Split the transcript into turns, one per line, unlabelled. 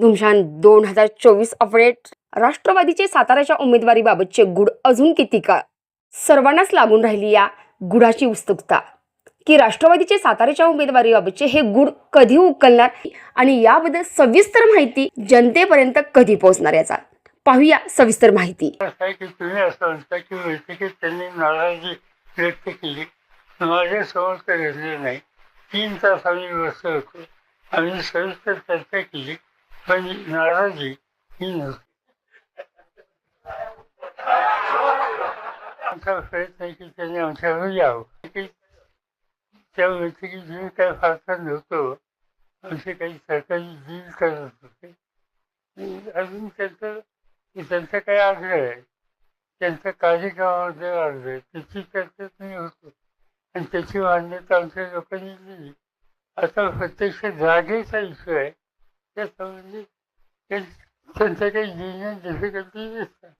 धुमशान दोन हजार चोवीस अपडेट. राष्ट्रवादीचे साताऱ्याच्या उमेदवारीबाबतचे गुड अजून किती काळ? सर्वांनाच लागून राहिली या गुडाची उत्सुकता. की राष्ट्रवादीचे साताऱ्याच्या उमेदवारीबाबतचे हे गुड कधी उकलणार? आणि याबद्दल सविस्तर माहिती जनतेपर्यंत कधी पोहोचणार याचा? पाहूया सविस्तर माहिती.
त्यांनी नाराजी व्यक्त केली माझ्यासमोर नाही. तीन तास आम्ही बसलो होतो. आम्ही सविस्तर चर्चा केली. पण नाराजी ही नव्हती आमचा प्रयत्न की त्यांनी आमच्यावर यावं. की त्या बैठकीत जीव काय फारसा नव्हतो. आमचे काही सरकारी डील करत होते अजून त्यांचं त्यांचं त्यांचा काही आग्रह आहे? त्यांचा कार्यक्रमामध्ये आग्रह आहे. त्याची चर्चा मी होतो. आणि त्याची मान्यता आमच्या लोकांनी दिली. आता प्रत्यक्ष जागेचा इश्यू आहे. त्याच्यामध्ये संबंधी त्यांच्या काही लिहिण्यात डिफिकल्टी दिसतात